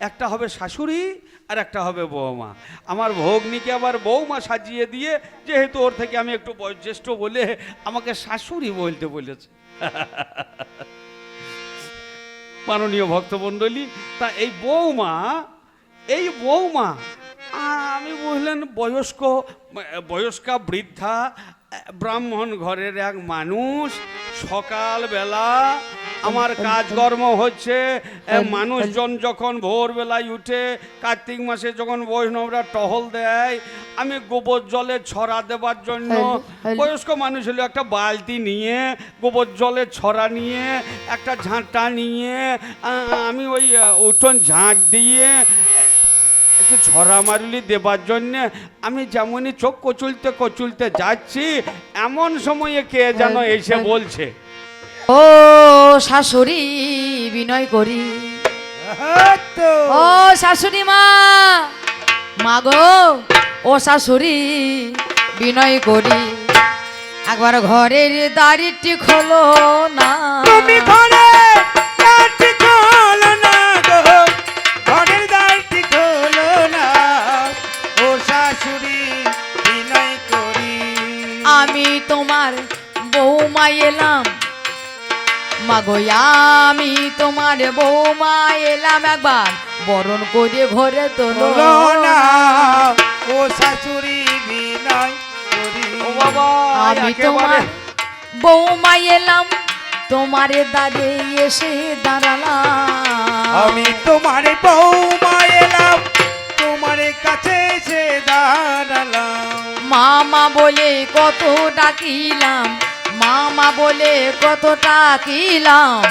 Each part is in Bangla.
একটা হবে শাশুড়ি আর একটা হবে বৌমা আমার ভগ্নিকে আবার বৌমা সাজিয়ে দিয়ে, যেহেতু ওর থেকে আমি একটু বয়োজ্যেষ্ঠ বলে আমাকে শাশুড়ি বলতে বলেছে। মাননীয় ভক্তমণ্ডলী, তা এই বৌমা এই বৌমা আমি বললেন, বয়স্ক, বয়স্কা বৃদ্ধা, ব্রাহ্মণ ঘরের এক মানুষ, সকালবেলা আমার কাজকর্ম হচ্ছে মানুষজন যখন ভোরবেলায় উঠে কার্তিক মাসে যখন বৈষ্ণবরা টহল দেয় আমি গোবর জলে ছড়া দেবার জন্য। বয়স্ক মানুষ হলো একটা বালতি নিয়ে গোবর জলের ছড়া নিয়ে একটা ঝাঁটা নিয়ে আমি ওই উঠোন ঝাঁট দিয়ে একটু ছড়া মারুলি দেবার জন্য আমি যেমনই চোখ কচুলতে কচুলতে যাচ্ছি এমন সময়ে কে যেন এসে বলছে। ও শাশুড়ি বিনয় করি। তো। ও শাশুড়ি মা মা গো ও শাশুড়ি বিনয় করি। একবার ঘরের দাড়িটি খোলো না। তুমি ঘরে। মাগো আমি তোমার বৌমা এলাম একবার। বরণ করে ঘরে তোলো। না ও শাশুড়ি বিনয় আমি তোমার বৌমা এলাম। তোমারে দাঁড়ে এসে দাঁড়ালাম। আমি তোমার বৌমা এলাম। তোমার কাছে এসে দাঁড়ালাম। মামা বলে কত ডাকিলাম। মামা বলে কতটা কিলাম।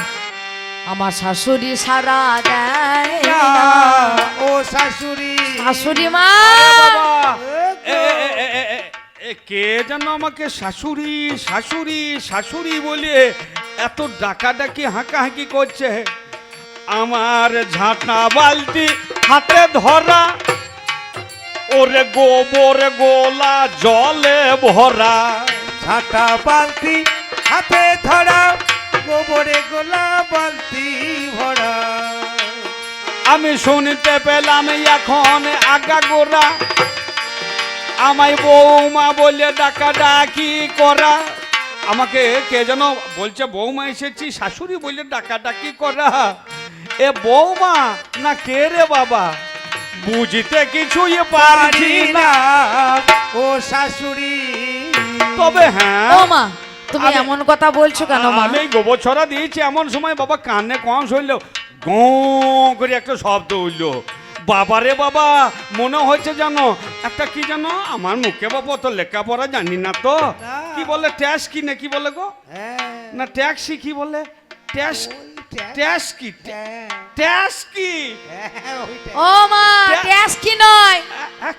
আমার শাশুড়ি সারা দেয়। ও শাশুড়ি। শাশুড়ি মা। কে যেন আমাকে শাশুড়ি শাশুড়ি শাশুড়ি বলে এত ডাকাডাকি হাঁকাহাঁকি করছে। আমার ঝাঁটা বালতি হাতে ধরা ওরে গোবর গোলা জলে ভরা। ঝাঁটা বালতি হাতে ধরা গোবরে গোলা বালতি ভরা। আমি শুনতে পেলাম এখন আগা গোরা আমায় বৌমা বলে ডাকা ডাকি করা। আমাকে কে যেন বলছে বৌমা এসেছি শাশুড়ি বলে ডাকা ডাকি করা। এ বৌমা না কে রে বাবা? বুঝতে কিছুই পারছি পারি না। ও শাশুড়ি তবে হ্যাঁ ও মা তুমি এমন কথা বলছো কেন মা? আমি গোবর ছড়া দিয়েছি এমন সময় বাবা কানে কম শুনলো গো করে একটা শব্দ উঠল। বাবারে বাবা মনে হচ্ছে জানো একটা কি জানো আমার মুখে বাবা তো লেখাপড়া জানি না তো। কি বলে ট্যাস কি না কি বলে গো? হ্যাঁ। না ট্যাক্সি কি বলে? ট্যাস ট্যাক্স। ট্যাস। কি? হ্যাঁ, ট্যাস কি? হ্যাঁ, ও মা ট্যা- ট্যাক্সি নয়? আ- আ,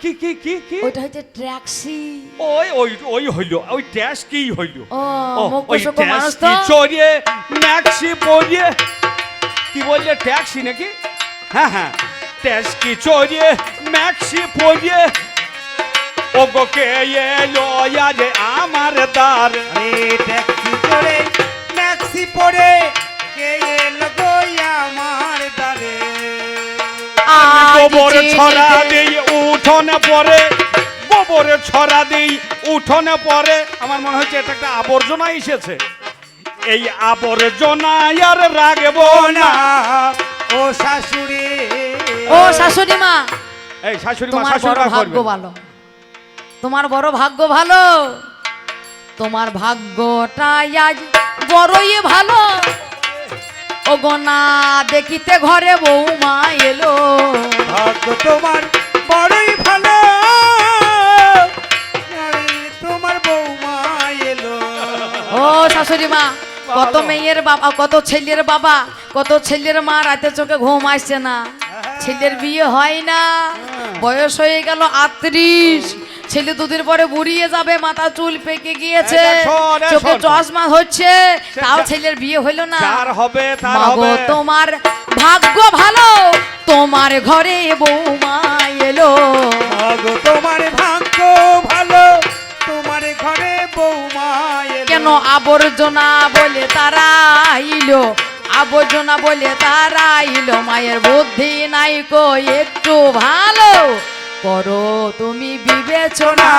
কি কি কি কি? ওইটা হচ্ছে ট্যাক্সি। ওই ওই ওই হইল ওই ট্যাস কি হইল? ও ও, ওই ট্যাক্সি চড়িয়ে ম্যাক্সি পরিয়ে কি বললে ট্যাক্সি নাকি? হ্যাঁ হ্যাঁ। ট্যাক্সি চড়িয়ে ম্যাক্সি পরিয়ে ওগো কে এলো আজ আমার দ্বার। আরে ট্যাক্সি করে ট্যাক্সি পরে কে এলো গো আমার গোবর ছড়া দিই উঠোনে পরে। গোবরে ছড়া দিই উঠোনে পরে। আমার মনে হচ্ছে এটা একটা আবর্জনা এসেছে। এই আবর্জনা আর রাখব না। না ও শাশুড়ি। ও শাশুড়ি মা। এই শাশুড়ি মা শাশুড়ি মা ভাগ্য ভালো। তোমার বড় ভাগ্য ভালো। তোমার ভাগ্যটা আজ বড়ই ভালো। ও গনা দেখিতে ঘরে বৌমা এলো। ভাগ্য তোমার বড়ই ভালো। তোমার বৌমা এলো। ও শাশুড়ি মা কত মেয়ের বাবা কত ছেলের বাবা কত ছেলের মা রাতে চোখে ঘুম আসছে না। ছেলের বিয়ে হয় না বয়স হয়ে গেল আটত্রিশ। ছেলে দুদিন পরে বুড়িয়ে যাবে মাথা চুল পেকে গিয়েছে। চোখে চশমা হচ্ছে তাও ছেলের বিয়ে হইল না। হবে তোমার ভাগ্য ভালো তোমার ঘরে বৌমা এলো। তোমার ভাগ্য ভালো তোমার ঘরে বৌমা কেন আবর্জনা বলে তারা আইলো? আবর্জনা বলে তারা ইলো মায়ের বুদ্ধি নাই কো একটু ভালো। করো, তুমি বিবেচনা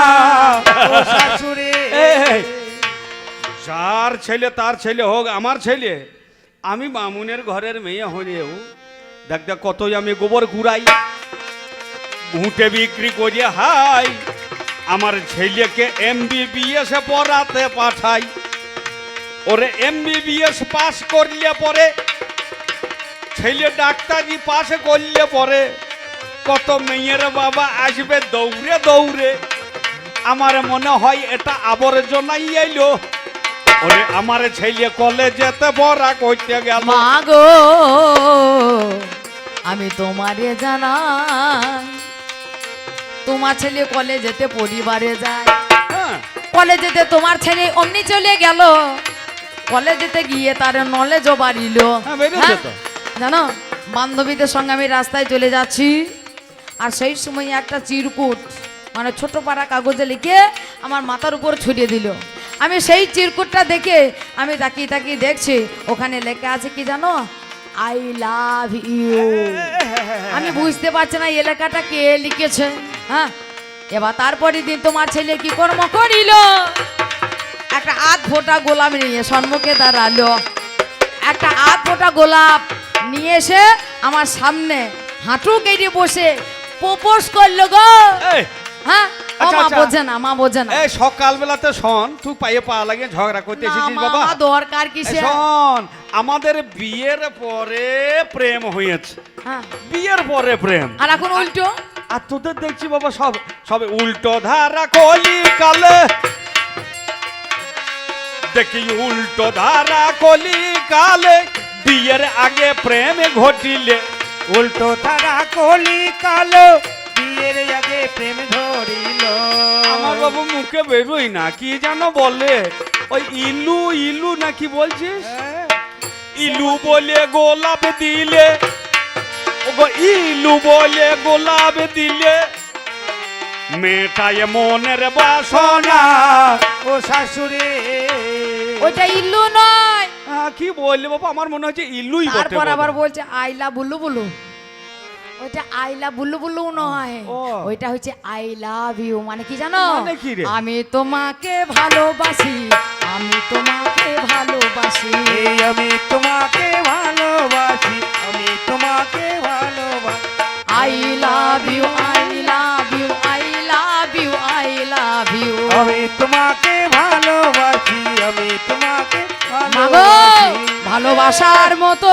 যার ছেলে, তার ছেলে হোক, আমার ছেলে, আমি মামুনের ঘরের মেয়ে হলেও, দেখ দেখ, কতই আমি গোবর ঘুরাই, ঘুঁটে বিক্রি করিয়ে হাই, আমার ছেলেকে এমবিবিএস পড়াতে পাঠাই। ওরে এমবিবিএস পাস করলে পরে, ছেলে ডাক্তারি পাস করলে পরে কত মেয়ের বাবা আসবে দৌড়ে দৌড়ে। আমার মনে হয় এটা আবর্জনাই এলো। ওরে আমার ছেলে কলেজেতে পড়া করতে গেল। মাগো আমি তোমারে জানাই তোমার ছেলে কলেজেতে পরিবারে যায়। হ্যাঁ, কলেজেতে তোমার ছেলে অমনি চলে গেল। কলেজেতে গিয়ে তার নলেজও বাড়িল। হ্যাঁ, হ্যাঁ? জানো বান্ধবীদের সঙ্গে আমি রাস্তায় চলে যাচ্ছি। আর সেই সময় একটা চিরকুট মানে ছোট পাড়া কাগজে লিখে আমার মাথার উপর ছড়িয়ে দিল। আমি সেই চিরকুটটা দেখে, আমি তাকিয়ে তাকিয়ে দেখছি, ওখানে লেখা আছে কি জানো? আই লাভ ইউ আমি বুঝতে পারছি না এই লেখাটা কে লিখেছে হ্যাঁ? এবার তারপরের দিন তোমার ছেলে কি কর্ম করিল? একটা আধ ফোঁটা গোলাপ নিয়ে সম্মুখে দাঁড়াল। একটা আধ ফোঁটা গোলাপ নিয়ে এসে আমার সামনে হাঁটু কেটে বসে প্রপোজ করল গো। হ্যাঁ? ও আচ্ছা, মা আচ্ছা। বোঝে না মা বোঝে না। এই সকালবেলাতে শোন তুই পায়ে পা লাগে ঝগড়া করতে এসেছিস বাবা। আমার দরকার এই কিসে শোন আমাদের বিয়ের পরে প্রেম হয়েছে। হ্যাঁ। বিয়ের পরে প্রেম। আর এখন উল্টো? আর তোদের দেখছি বাবা সব সব উল্টো ধারা কলি কালে। দেখি উল্টো ধারা কলি কালে। বিয়ের আগে প্রেম ঘটিলে। উল্টো তারা কলি কালো বিয়ের আগে প্রেম ধরিল। আমার বাবু মুখে বেরোই না কি যেন বলে? ওই ইলু ইলু নাকি বলছিস? হ্যাঁ, ইলু বলে গোলাপ দিলে। ওগো ইলু বলে গোলাপ দিলে। মেটায় মনের বাসনা। ও শাশুড়ি। ওইটা ইলু আহ, কি বললে বাবা? আমার মনে হচ্ছে ইলুই তারপর আবার। বলছে আইলা বুলু বুলু। ওইটা আইলা বুলু বুলু নয়। ওইটা হচ্ছে আই লাভ ইউ মানে কি জানো? মানে? আমি তোমাকে ভালোবাসি আমি তোমাকে ভালোবাসি। আমি তোমাকে ভালোবাসি আমি তোমাকে ভালোবাসি। I love you I love you I love you I love you আমি তোমাকে ভালোবাসি আমি তোমাকে ভালোবাসার মতো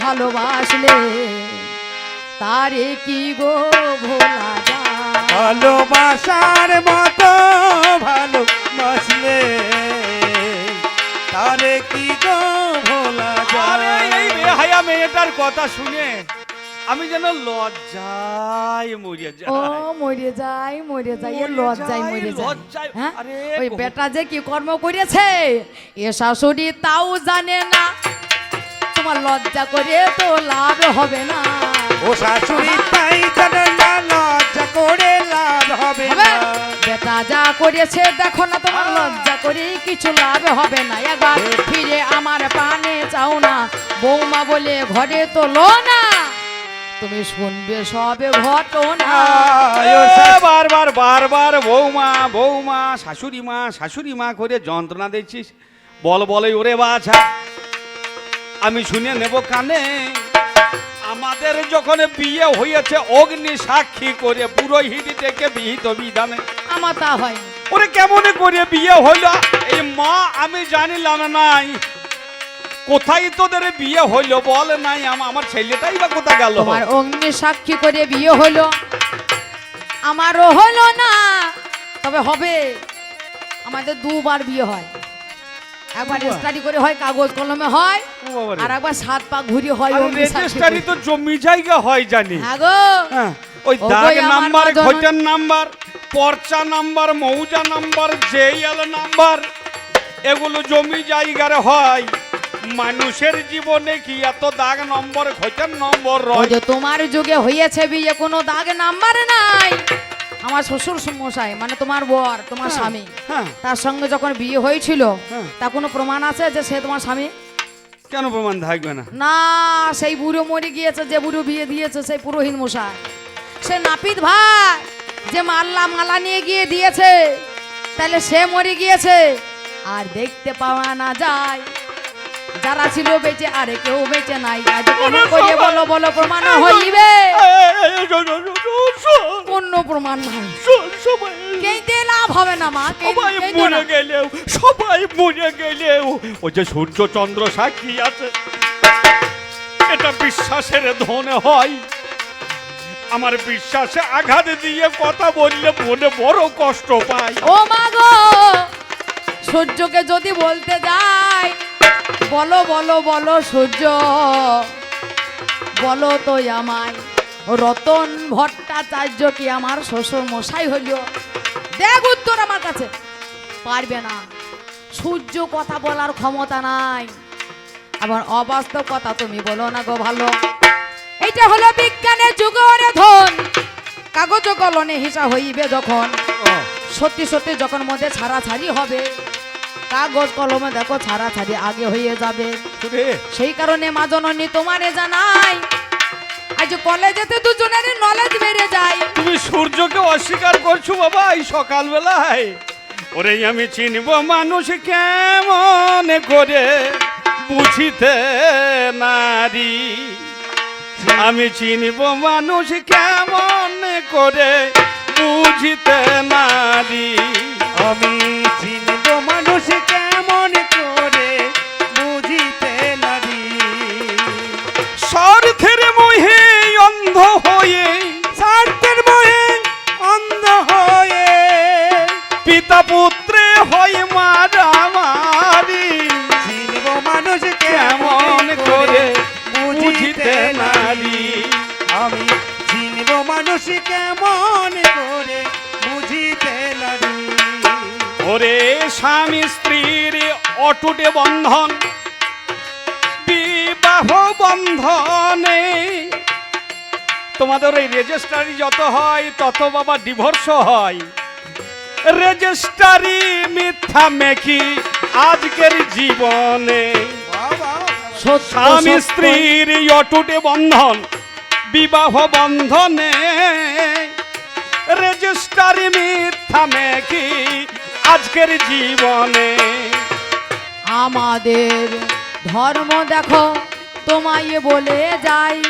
ভালোবাসলে তারে কি গো ভোলা যায়? ভালোবাসার মতো ভালোবাসলে তারে কি গো ভোলা যায়? এই বেহায়া মেয়েটার কথা শুনে আমি যেন লজ্জায় মরে যাই। ও মরে যাই মরে যাই এ মরে লজ্জায় যাই, মরে লজ্জায়। হ্যাঁ? আরে ওই বেটা যে কি কর্ম করেছে এ শাশুড়ি তাও জানে না। তোমার লজ্জা করে তো লাভ হবে না। ও শাশুড়ি তাই জানে না লজ্জা করে লাভ হবে হবে? না। বেটা যা করেছে দেখো না তোমার লজ্জা করে কিছু লাভ হবে না। একবার ফিরে আমার পানে চাও না। বৌমা বলে ঘরে তো লো না। তুমি শুনবে সবে ঘটনা। বারবার বারবার বৌমা বৌমা শাশুড়ি মা শাশুড়ি মা করে যন্ত্রণা দিচ্ছিস। বল বলে ওরে বাছা। আমি শুনে নেব কানে। আমাদের যখন বিয়ে হয়েছে অগ্নি সাক্ষী করে পুরোহিত থেকে বিহিত বিধানে। আমার তা হয় ওরে কেমন করে বিয়ে হইল এই মা আমি জানিলাম নাই কোথায় তোদের বিয়ে হইল বল নাই আমার ছেলেটাই বা কোথা গেল? তোমার অগ্নি সাক্ষী করে বিয়ে হলো আমারও হলো না। তবে হবে। আমাদের দুবার বিয়ে হয়। একবার? স্টাডি করে হয় কাগজ কলমে হয় আর একবার সাত পা ঘুরি হয় রেজিস্ট্রারি তো জমি জায়গা হয় জানি। হ্যাঁ হ্যাঁ, ওই দাগ নাম্বার ঘটার নাম্বার পর্চা নাম্বার মৌজা নাম্বার জেএল নাম্বার এগুলো জমি জায়গার হয়। মানুষের জীবনে কি এত দাগ নম্বর? ঘটার নম্বর রয়। তোমার যুগে হয়েছে বিয়ে কোনো দাগ নাম্বার নাই। আমার শ্বশুর মশাই মানে তোমার বর তোমার স্বামী হ্যাঁ। তার সঙ্গে যখন বিয়ে হয়েছিল হ্যাঁ। তা কোনো প্রমাণ আছে যে সে তোমার স্বামী? কেন প্রমাণ থাকবে না? না সেই বুড়ো মরে গিয়েছে যে বুড়ো বিয়ে দিয়েছে সেই পুরোহিত মশাই। সে নাপিত ভাই যে মাল্লা মালা নিয়ে গিয়ে দিয়েছে তাহলে সে মরে গিয়েছে। আর দেখতে পাওয়া না যায়। যারা ছিল বেঁচে আরে কেউ বেঁচে নাই। আজ কেমন করে বলো বলো প্রমাণ হইবে? অন্য প্রমাণ নাই। কেঁদে লাভ হবে না মা সবাই মরে গেলেও সবাই মরে গেলেও ওই যে সূর্য চন্দ্র সাক্ষী আছে এটা বিশ্বাসের ধনে হয়। আমার বিশ্বাসে আঘাত দিয়ে কথা বললে মনে বড় কষ্ট পায়। ও মা গো সূর্যকে যদি বলতে যাই বলো বলো বলো সূর্য বলো তো আমায় রতন ভট্টাচার্য কি আমার শ্বশুর মশাই হইল? দেখ উত্তর আমার কাছে। পারবে না। সূর্য কথা বলার ক্ষমতা নাই। আবার অবাস্তব কথা তুমি বলো না গো ভালো। এইটা হলো বিজ্ঞানের যুগরে ধন। কাগজ কলনে হিসা হইবে যখন। সত্যি সত্যি যখন মধ্যে ছাড়াছাড়ি হবে। কাগজ কলমে দেখো ছাড়াছাড়ি আগে হয়ে যাবে। সেই কারণে মা জননী তোমারে জানাই আজ কলেজেতে দুজনের নলেজ বেড়ে যায়। তুমি সূর্যকে অস্বীকার করছ বাবা এই সকালবেলায়। ওরে আমি চিনব মানুষ কেমন করে বুঝিতে নারী। আমি চিনব মানুষ কেমন করে বুঝিতে নারী। আমি চিনব মানুষ কেমন করে বুঝিতে স্বার্থের মোহে অন্ধ হয়ে স্বার্থের মোহে অন্ধ হয়ে পিতা পুত্রে অটুটে বন্ধন, বিবাহ বন্ধনে। তোমাদের ওই রেজিস্ট্রারি যত হয়, তত বাবা ডিভোর্স হয়। রেজিস্ট্রারি মিথ্যা মেকি আজকের জীবনে। স্বামী স্ত্রীর অটুটে বন্ধন, বিবাহ বন্ধনে। রেজিস্টারি মিথ্যা মেকি আজকের জীবনে। আমাদের ধর্ম দেখো তোমায় বলে যাই।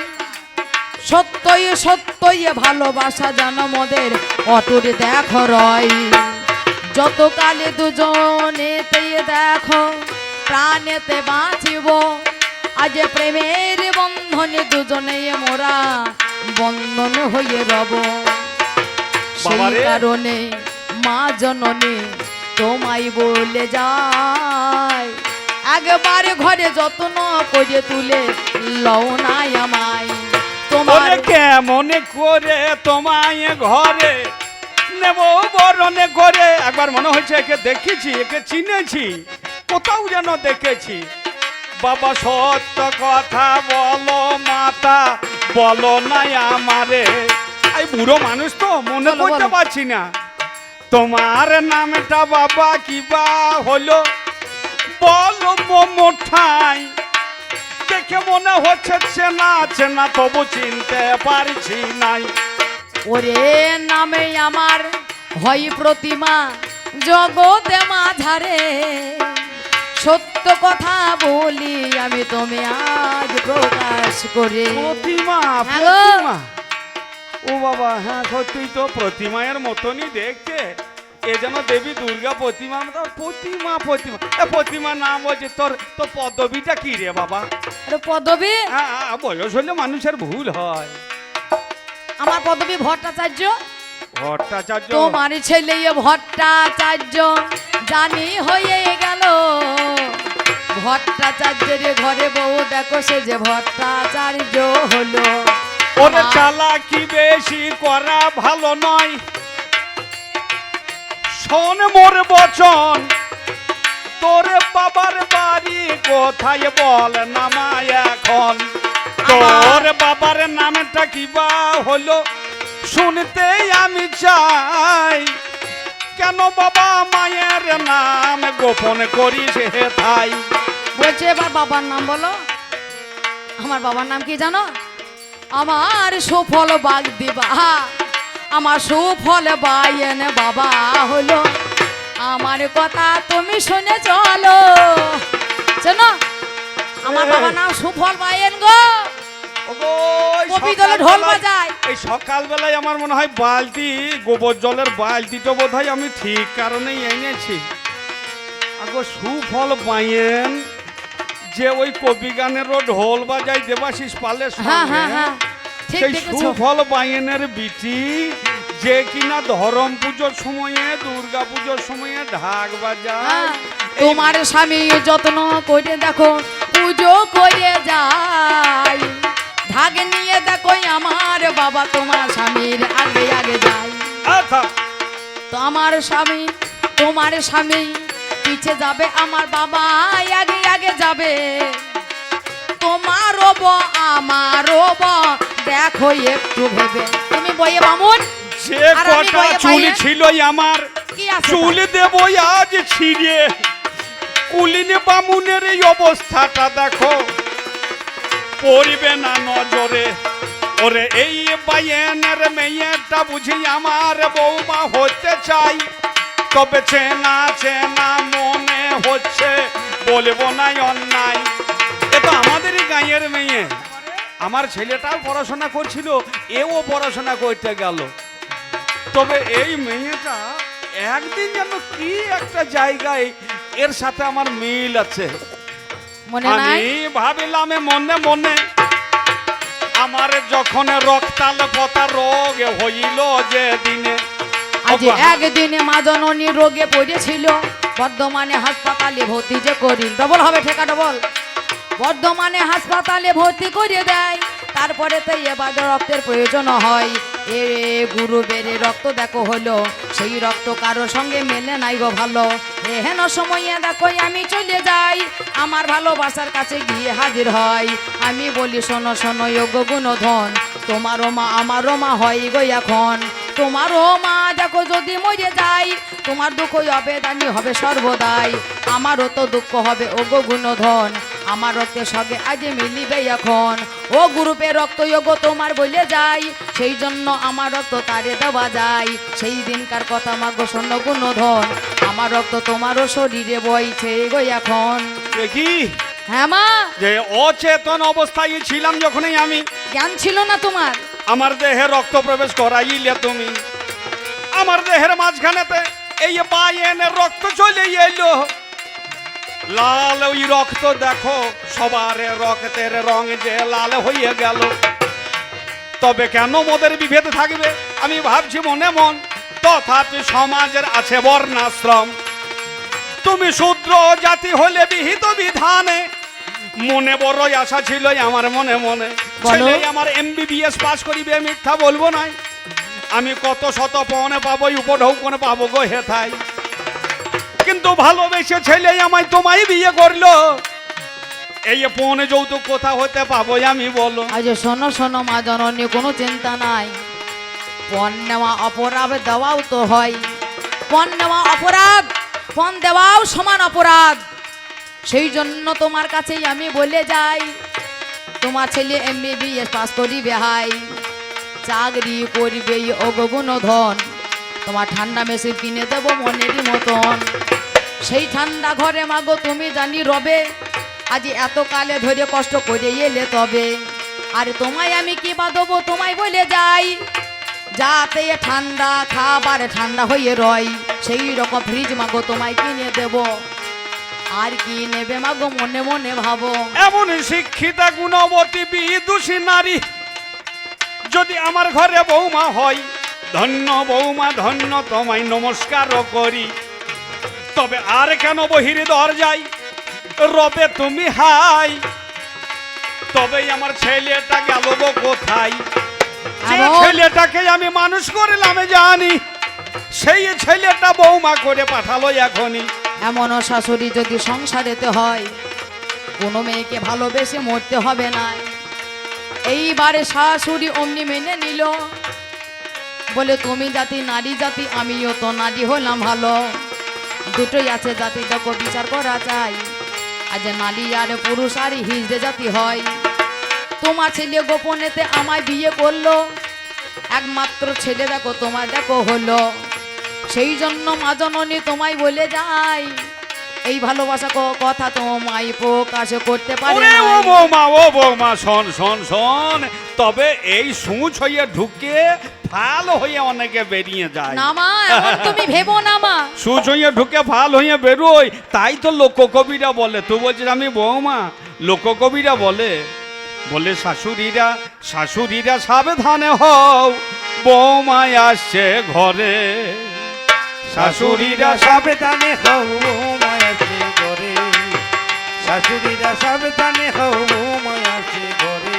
সত্যই সত্যই ভালোবাসা যেন মোদের অটুট দেখো রয়। যত কালে দুজনেতে দেখো প্রাণেতে বাঁচিব। আজ প্রেমের বন্ধনে দুজনে মোরা বন্ধন হয়ে রব। সেই। কারণে মা জননী তোমায় বলে যায় একবার ঘরে যত্ন করে তুলে লও নাই আমায়। তোমার কেমনে করে তোমায় ঘরে? নেব বরণে করে। একবার মনে হয়েছে একে দেখেছি একে চিনেছি। কোথাও যেন দেখেছি। বাবা সত্য কথা বলো মাতা বলো নাই আমারে। এই বুড়ো মানুষ তো মনে করতে পারছি না। তোমার নামটা বাবা কিবা হলো? বলো মোঠাই দেখে মনে হচ্ছে চেনা চেনা তবু চিনতে পারছি নাই। ওরে নামে আমার হয় প্রতিমা জগতে মাঝারে। সত্য কথা বলি আমি তুমি আজ প্রকাশ করে প্রতিমা প্রতিমা। ও বাবা হ্যাঁ সত্যি তো প্রতিমায়ের মতনই দেখতে এ যেন দেবী দুর্গা প্রতিমা প্রতিমা প্রতিমা। প্রতিমা নাম বলছে তোর তোর পদবিটা কি রে বাবা? আরে পদবী? হ্যাঁ হ্যাঁ, বয়স হলে মানুষের ভুল হয়। আমার পদবী ভট্টাচার্য। ভট্টাচার্য? তোমার ছেলে ভট্টাচার্য জানি হয়ে গেল। ভট্টাচার্যের ঘরে বউ দেখো সে যে ভট্টাচার্য হলো। ওরে চালাকি বেশি করা ভালো নয়? শোন মোর বচন তোরে বাবার বাড়ি কোথায় বল নামায় এখন? তোর বাবার নামটা কিবা হলো? শুনতে আমি চাই কেন বাবা মায়ের নাম গোপন করিস হে তাই? বলছে এবার বাবার নাম বলো। আমার বাবার নাম কি জানো? আমার সুফল বাগ দিবা। আমার সুফল বাইন বাবা হলো। আমার কথা তুমি শুনে চলো। শোনো আমার বাবার নাম সুফল বাইন গো। এই কপি দলে ঢোল বাজায়। এই সকালবেলায় আমার মনে হয় বালতি গোবর জলের বালতিটা বোধ হয় আমি ঠিক কারণেই এনেছি। আগো সুফল পাইয়েন যে ওই কবি গানেরও ঢোল বাজাই দেবাশিস পালের হ্যাঁ হ্যাঁ হ্যাঁ। সেই সুফল বাইনের বিটি যে কিনা ধরম পুজোর সময়ে দুর্গা পুজোর সময়ে ঢাক বাজায়। হ্যাঁ, তোমার স্বামী যত্ন করে দেখো পুজো করে যাই ভাগ নিয়ে দেখো আমার বাবা তোমার স্বামীর আগে আগে যায়। আচ্ছা, তো আমার স্বামী তোমার স্বামী পিছে যাবে আমার বাবা আগে আগে যাবে। তোমারও ব আমারও ব দেখো একটু ভেবে। তুমি বইয়ে বামুন? যে কটা চুল ছিল আমার চুল দেব আজ ছিঁড়ে। কুলিনে বামুনের এই অবস্থাটা দেখো। পড়বে না নজরে। ওরে এই বাইনের মেয়েটা বুঝি আমার বৌমা হতে চাই। তবে চেনা চেনা মনে হচ্ছে বলব নাই অন্যায়। এ তো আমাদেরই গাঁয়ের মেয়ে। আমার ছেলেটাও পড়াশোনা করছিল এও পড়াশোনা করতে গেল। তবে এই মেয়েটা একদিন যেন কি একটা জায়গায় এর সাথে আমার মিল আছে। আমি ভাবিলাম মনে মনে আমার যখন রক্তাল পতা রোগ হইল যে দিনে আজ একদিনে মা জননী রোগে পড়েছিল। বর্ধমানে হাসপাতালে ভর্তি যে করি। ডবল হবে ঠেকা ডবল। বর্ধমানে হাসপাতালে ভর্তি করে দেয়। তারপরে তো এবার রক্তের প্রয়োজন হয়। এ গুরু বেড়ে রক্ত দেখো হলো। সেই রক্ত কারোর সঙ্গে মেলে নাই গো ভালো। এহেন সময়ে দেখো আমি চলে যাই। আমার ভালোবাসার কাছে গিয়ে হাজির হয়। আমি বলি শোনো শোনো যোগ্য গুণধন। তোমারও মা আমারও মা হয় গো এখন। তোমারও মা দেখো যদি মরে যাই তোমার দুঃখ হবে দানি হবে সর্বদাই। আমারও তো দুঃখ হবে ও গো গুণধন আমার রক্তের সঙ্গে আজ মিলিবে এখন। ও গ্রুপে রক্ত যোগ তোমার বলে যাই সেই জন্য আমার রক্ত তারে দেওয়া যায়। সেই দিনকার কথা মাগো শূন্য গুণধন আমার রক্ত তোমারও শরীরে বইছে গো এখন। দেখি হ্যাঁ মা। যে অচেতন অবস্থায় ছিলাম যখনই আমি। জ্ঞান ছিল না তোমার। আমার দেহে রক্ত প্রবেশ করাইলে তুমি। আমার দেহের মাঝখানেতে এই বায়েনের রক্ত চলে এলো। লাল ওই রক্ত দেখো, সবার রক্তের রং যে লাল হয়ে গেল। তবে কেন মোদের বিভেদ থাকবে? আমি ভাবছি মনে মন, তথাপি সমাজের আছে বর্ণাশ্রম। তুমি শূদ্র জাতি হলে বিহিত বিধানে মনে বড়ই আশা ছিল আমার মনে মনে। ছেলে আমার এমবিবিএস পাস করিবে মিথ্যা বলব নাই। আমি কত শত পনে পাবো উপঢৌকনে পাবো গো হেথাই। কিন্তু ভালোবেসে ছেলে আমায় তোমায় বিয়ে করল। এই পনে যৌতুক কোথা হতে পাবো আমি বলো। আজ শোনো শোনো মা জননী কোনো চিন্তা নাই। পণ নেওয়া অপরাধ দেওয়াও তো হয়। পণ নেওয়া অপরাধ পণ দেওয়াও সমান অপরাধ। সেই জন্য তোমার কাছেই আমি বলে যাই, তোমার ছেলে এমবিবিএস পাস করিবে, হাই। চাকরি করবে অগগুণ ধন তোমার ঠান্ডা মেশিন কিনে দেব মনেরই মতন। সেই ঠান্ডা ঘরে, মাগো, তুমি জানি রবে, আজ এত কালে ধরে কষ্ট করে এলে তবে। আর তোমায় আমি কি বা দেবো, তোমায় বলে যাই, যাতে ঠান্ডা খাবার ঠান্ডা হয়ে রয়। সেই রকম ফ্রিজ মাগো, তোমায় কিনে দেব। আর কি নেবে মাগো মনে মনে ভাবো। এমন শিক্ষিতা গুণবতী বিদুষী নারী যদি আমার ঘরে বৌমা হয় ধন্য বৌমা ধন্য তোমায় নমস্কারও করি। তবে আর কেন বহির দরজাই রবে তুমি হাই। তবেই আমার ছেলেটা গেল গো কোথায়? যে ছেলেটাকে আমি মানুষ করলাম জানি সেই ছেলেটা বৌমা করে পাঠালো এখনই। এমনও শাশুড়ি যদি সংসারেতে হয়, কোনো মেয়েকে ভালোবেসে মরতে হবে না। এইবারে শাশুড়ি অমনি মেনে নিল। বলে, তুমি জাতি, নারী জাতি, আমিও তো নারী হলাম ভালো। দুটোই আছে জাতি দেখো বিচার করা চাই। আজ নারী আর পুরুষ আর হিজড়ে জাতি হয়। তোমার ছেলে গোপনেতে আমায় বিয়ে করল। একমাত্র ছেলে দেখো, তোমার দেখো হলো। সেই জন্য মা জননী তোমায় বলে যাই। এই ভালোবাসা কথা তোমায় প্রকাশ করতে পারে ও। বৌমা ও বৌমা শোন শোন শোন। তবে এই সুঁচ হয়ে ঢুকে ফাল হয়ে অনেকে বেরিয়ে যায়। না মা তুমি ভেবো না মা। সুচ হয়ে ঢুকে ফাল হয়ে বেরোয়। তাই তো লোককবিরা বলে তুই বলছিস আমি বৌমা লোককবিরা বলে বলে শাশুড়িরা শাশুড়িরা সাবধানে হও বৌমায় আসছে ঘরে। শাশুড়িরা সাবধানে হও মায়াছে ঘরে। শাশুড়িরা সাবধানে হও মায়াছে ঘরে।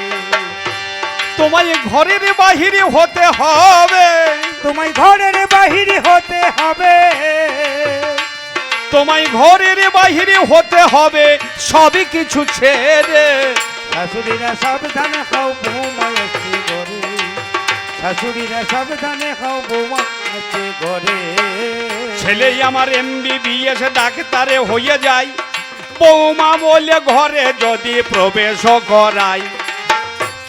তোমায় ঘরের বাহিরে হতে হবে। তোমায় ঘরের বাহিরে হতে হবে। তোমায় ঘরের বাহিরে হতে হবে সবই কিছু ছেড়ে। শাশুড়িরা সাবধানে মায়াছে ঘরে শাশুড়িরা সাবধানে হও মায়াছে ঘরে। ছেলে আমার এমবিবিএস ডাক্তারে হয়ে যায়। বৌমা বলে ঘরে যদি প্রবেশ করাই।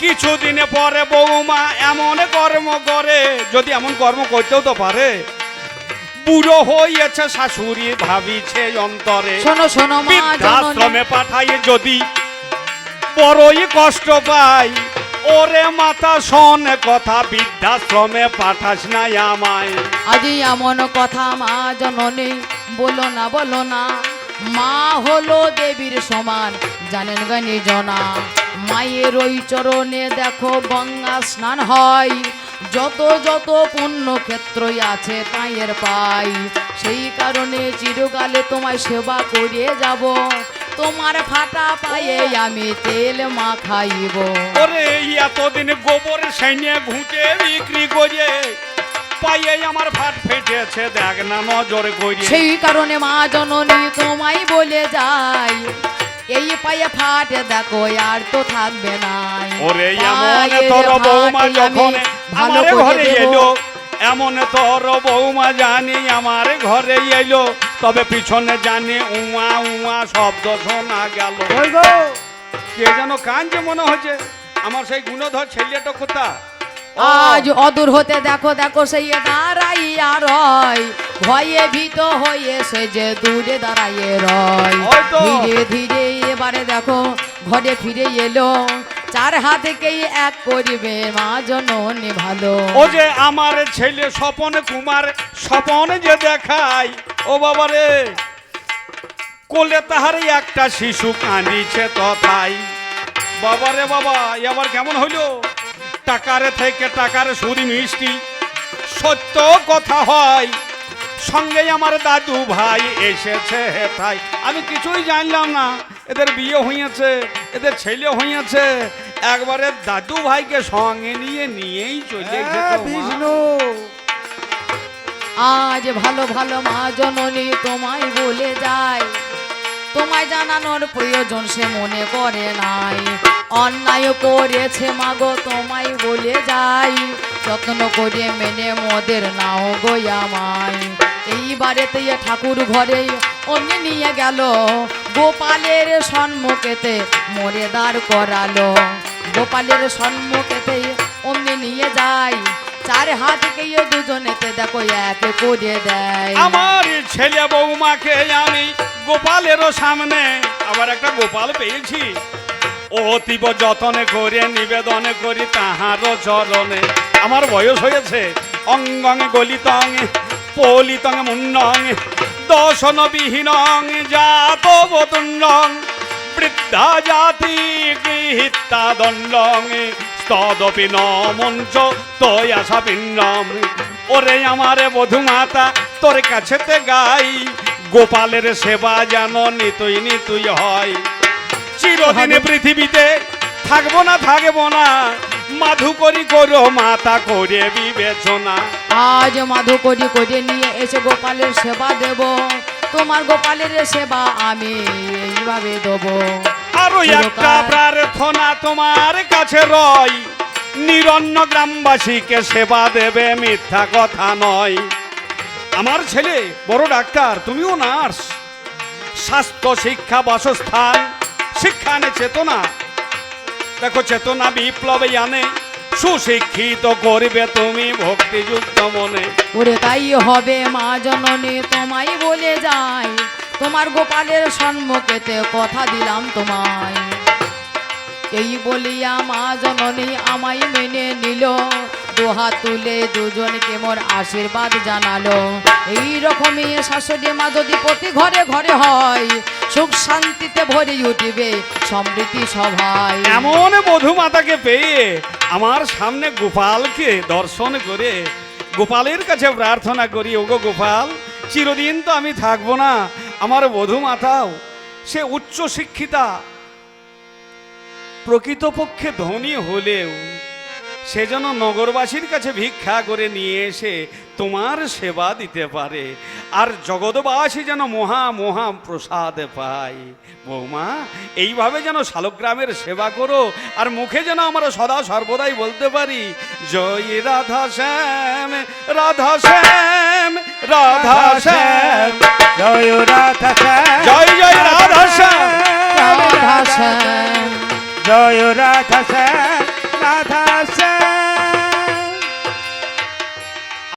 কিছুদিন পরে বৌমা এমন কর্ম করে যদি এমন কর্ম করতেও তো পারে। বুড়ো হয়েছে শাশুড়ি ভাবিছে অন্তরে। শোনো শোনো মা বৃদ্ধাশ্রমে পাঠাই যদি বড়ই কষ্ট পাই। ওরে মাতা, শোন কথা, বৃদ্ধাশ্রমে পাঠাস না আমায়। আজি এমন কথা মা জননী, বলো না বলো না। মা হলো দেবীর সমান, জানেন গানি জনা মায়ের ওই চরণে দেখো গঙ্গা স্নান হয়। যত যত পুণ্য ক্ষেত্রই আছে পায়ের পাই। সেই কারণে চিরকালে তোমায় সেবা করিয়ে যাব। তোমার ফাটা পায়ে আমি তেল মাখাইব। ওরে এতদিন গোবর সৈন্যে ঘুঁটে বিক্রি করে আমার ভাত ফেটেছে দেখ না নজর করে সেই কারণে মা জননী তোমায় বলে যাই এই পায়ে ফাটে দেখো আর তো থাকবে নাই। ওরে এমন তোর বৌমা যখন আমার ঘরে এলো এমন তোর বৌমা জানি আমার ঘরে এলো। তবে পিছনে জানি উয়া উয়া শব্দ শোনা গেল। কে যেন কাঞ্জে মনে হচ্ছে আমার সেই গুণধর ছেলেটা কোথা আজ অদূর হতে দেখো দেখো সেই দাঁড়াইয়া রয়। ভয়ে ভীত হয়ে সে যে দূরে দাঁড়াইয়ে রয়। ধীরে ধীরে এবারে দেখো ঘরে ফিরে এলো। চার হাতকেই এক করিবে মা জননী ভালো। ও যে আমার ছেলে স্বপন কুমার, স্বপন যে দেখায় ও বাবা রে, কোলে তাহার একটা শিশু কাঁদিছে তথাই। বাবা রে বাবা এবার কেমন হইল? টাকারে থেকে টাকার সুদ মিষ্টি, সত্য কথা হয়। সঙ্গে আমার দাদু ভাই এসেছে হেথায়। আমি কিছুই জানলাম না। এদের বিয়ে হইয়াছে এদের ছেলে হইয়াছে। একবারে দাদু ভাইকে সঙ্গে নিয়ে নিয়েই চলে হ্যাঁ, যেত বিষ্ণু। আজ ভালো ভালো মা জননী তোমায় বলে যায়। তোমায় জানানোর প্রয়োজন সে মনে করে নাই। অন্যায় করেছে, মাগো, তোমায় বলে যাই। যত্ন করে মেনে মদের নাও গো আমায়। এইবারেতে ঠাকুর ঘরে অমনি নিয়ে গেল, গোপালের সম্মুখেতে মরে দাঁড় করালো। গোপালের সম্মুখেতে অমনি নিয়ে যায় চার হাতকে দুজনেতে দেখো এক করে দেয়। আমার ছেলে বৌমাকে আমি গোপালেরও সামনে আবার একটা গোপাল পেয়েছি। অতীব যতনে করে নিবেদন করি তাহারও চরণে। আমার বয়স হয়েছে, অঙ্গং গলিতং, পলিতং মুন্ডং দশন বিহীনং জাত বতুণ্ডং বৃদ্ধা জাতি গৃহীতা দণ্ডং স্তদপি ন মঞ্চ তয়াসা পিণ্ডম ওরে আমারে বধু মাতা তোর কাছেতে গাই, গোপালের সেবা যেন নিতুই নিতুই হয়। চিরদিনে পৃথিবীতে থাকব না থাকব না। মাধু করি করো মাতা করে বিবেচনা। আজ মাধু করি করে নিয়ে এসে গোপালের সেবা দেব। তোমার গোপালের সেবা আমি এইভাবে দেবো। আরও একটা প্রার্থনা তোমার কাছে রয়। নিরন্ন গ্রামবাসীকে সেবা দেবে মিথ্যা কথা নয়। আমার ছেলে বড় ডাক্তার তুমিও নার্স। স্বাস্থ্য শিক্ষা বাসস্থান শিক্ষা আনে চেতনা। দেখো চেতনা বিপ্লবে আনে, সুশিক্ষিত করবে তুমি ভক্তিযুক্ত মনে। ওরে তাই হবে মা জননী, তোমায় বলে যাই। তোমার গোপালের সম্মুখেতে কথা দিলাম তোমায়। এই বলিয়া মা জননী আমায় মেনে নিল। দুহাত তুলে দুজনকে মোর আশীর্বাদ জানালো। এই রকমই শাশুড়ি মা যদি প্রতি ঘরে ঘরে হয়, সুখ শান্তিতে ভরে উঠিবে সমৃদ্ধি সভায়। এমন মধুমাতাকে পেয়ে আমার সামনে গোপালকে দর্শন করে গোপালের কাছে প্রার্থনা করি, ওগো গোপাল, চিরদিন তো আমি থাকব না। আমার বধুমাতাও সে উচ্চ শিক্ষিতা প্রকৃতপক্ষে ধনী হলেও সে যেন নগরবাসীর কাছে ভিক্ষা করে নিয়ে এসে তোমার সেবা দিতে পারে। আর জগৎবাসী যেন মহা মহা প্রসাদ পায়। বৌমা এইভাবে যেন শালগ্রামের সেবা করো আর মুখে যেন আমরা সদা সর্বদাই বলতে পারি জয় রাধা শ্যাম রাধা শ্যাম রাধা শ্যাম জয় রাধা শ্যাম জয় জয় রাধা শ্যাম রাধা শ্যাম জয় রাধা শ্যাম রাধা শ্যাম।